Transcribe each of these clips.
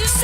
you say.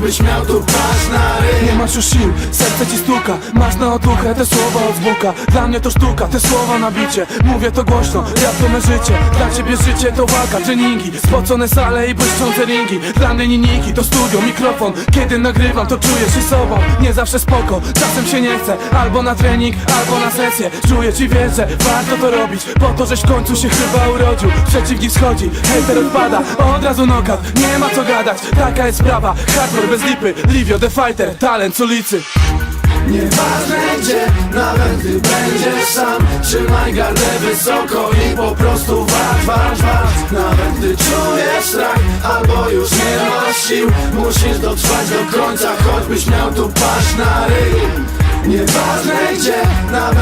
choćbyś miał tu na ryj. Nie masz już sił, serce ci stuka Masz na otuchę te słowa od zbuka Dla mnie to sztuka, te słowa na bicie. Mówię to głośno, me życie. Dla ciebie życie to walka, treningi. Spocone sale i błyszczące ringi. Dla mnie linijki to studio, mikrofon. Kiedy nagrywam to czuję się sobą. Nie zawsze spoko, czasem się nie chce. Albo na trening, albo na sesję. Czuję ci wiesz, że warto to robić. Po to, żeś w końcu się chyba urodził. Przeciwnik schodzi, hejter odpada Od razu knockout, nie ma co gadać Taka jest sprawa, hardcore bez lipy. Livio the fighter, talent z ulicy. Nieważne gdzie, nawet gdy będziesz sam Trzymaj gardę wysoko i po prostu walcz, walcz, walcz. Nawet gdy czujesz strach albo już nie masz sił Musisz dotrwać do końca, choćbyś miał tu paść na ryj. Nieważne gdzie, nawet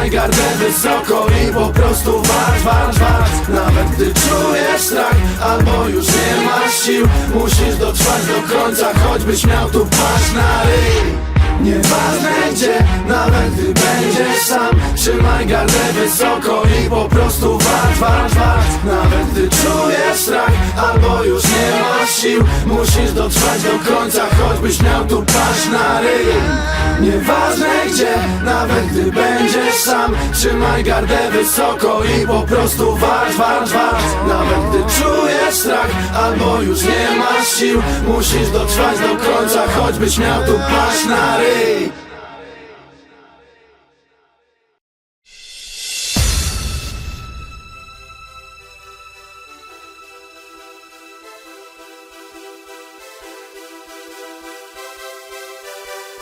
Trzymaj gardę wysoko i po prostu walcz, walcz, walcz. Nawet gdy czujesz strach albo już nie masz sił Musisz dotrwać do końca, choćbyś miał tu paść na ryj. Nieważne gdzie, nawet gdy będziesz sam Trzymaj gardę wysoko i po prostu walcz, walcz, walcz. Nawet gdy czujesz strach albo już nie masz sił Musisz dotrwać do końca, choćbyś miał tu paść na ryj. Nieważne gdzie, nawet gdy będziesz sam. Trzymaj gardę wysoko i po prostu walcz, walcz, walcz. Nawet gdy czujesz strach albo już nie masz sił Musisz dotrwać do końca, choćbyś miał tu paść na ryj